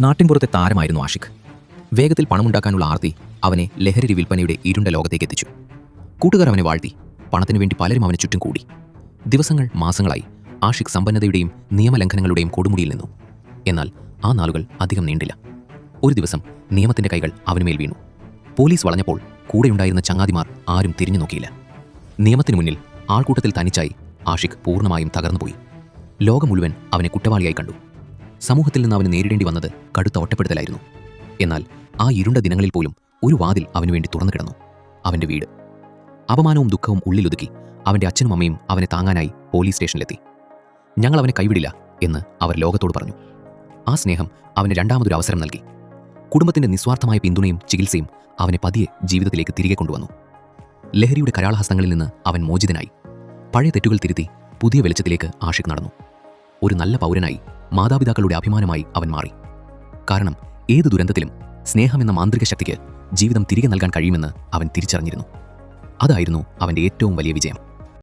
നാട്ടിൻപുറത്തെ താരമായിരുന്നു ആഷിഖ്. വേഗത്തിൽ പണമുണ്ടാക്കാനുള്ള ആർത്തി അവനെ ലഹരി വിൽപ്പനയുടെ ഇരുണ്ട ലോകത്തേക്ക് എത്തിച്ചു. കൂട്ടുകാർ അവനെ വാഴ്ത്തി. പണത്തിനു വേണ്ടി പലരും അവനെ ചുറ്റും കൂടി. ദിവസങ്ങൾ മാസങ്ങളായി ആഷിഖ് സമ്പന്നതയുടെയും നിയമലംഘനങ്ങളുടെയും കൊടുമുടിയിൽ നിന്നു. എന്നാൽ ആ നാളുകൾ അധികം നീണ്ടില്ല. ഒരു ദിവസം നിയമത്തിന്റെ കൈകൾ അവനുമേൽ വീണു. പോലീസ് വളഞ്ഞപ്പോൾ കൂടെയുണ്ടായിരുന്ന ചങ്ങാതിമാർ ആരും തിരിഞ്ഞു നോക്കിയില്ല. നിയമത്തിനു മുന്നിൽ ആൾക്കൂട്ടത്തിൽ തനിച്ചായി ആഷിഖ് പൂർണമായും തകർന്നുപോയി. ലോകം മുഴുവൻ അവനെ കുറ്റവാളിയായി കണ്ടു. സമൂഹത്തിൽ നിന്ന് അവന് നേരിടേണ്ടി വന്നത് കടുത്ത ഒറ്റപ്പെടുത്തലായിരുന്നു. എന്നാൽ ആ ഇരുണ്ട ദിനങ്ങളിൽ പോലും ഒരു വാതിൽ അവനു വേണ്ടി തുറന്നു കിടന്നു. അവന്റെ വീട്. അപമാനവും ദുഃഖവും ഉള്ളിലൊതുക്കി അവന്റെ അച്ഛനും അമ്മയും അവനെ താങ്ങാനായി പോലീസ് സ്റ്റേഷനിലെത്തി. ഞങ്ങൾ അവനെ കൈവിടില്ല എന്ന് അവർ ലോകത്തോട് പറഞ്ഞു. ആ സ്നേഹം അവന് രണ്ടാമതൊരു അവസരം നൽകി. കുടുംബത്തിന്റെ നിസ്വാർത്ഥമായ പിന്തുണയും ചികിത്സയും അവനെ പതിയെ ജീവിതത്തിലേക്ക് തിരികെ കൊണ്ടുവന്നു. ലഹരിയുടെ കരാളഹസ്തങ്ങളിൽ നിന്ന് അവൻ മോചിതനായി. പഴയ തെറ്റുകൾ തിരുത്തി പുതിയ വെളിച്ചത്തിലേക്ക് ആഷിഖ് നടന്നു. ഒരു നല്ല പൗരനായി മാതാപിതാക്കളുടെ അഭിമാനമായി അവൻ മാറി. കാരണം ഏത് ദുരന്തത്തിലും സ്നേഹമെന്ന മാന്ത്രിക ശക്തിക്ക് ജീവിതം തിരികെ നൽകാൻ കഴിയുമെന്ന് അവൻ തിരിച്ചറിഞ്ഞിരുന്നു. അതായിരുന്നു അവന്റെ ഏറ്റവും വലിയ വിജയം.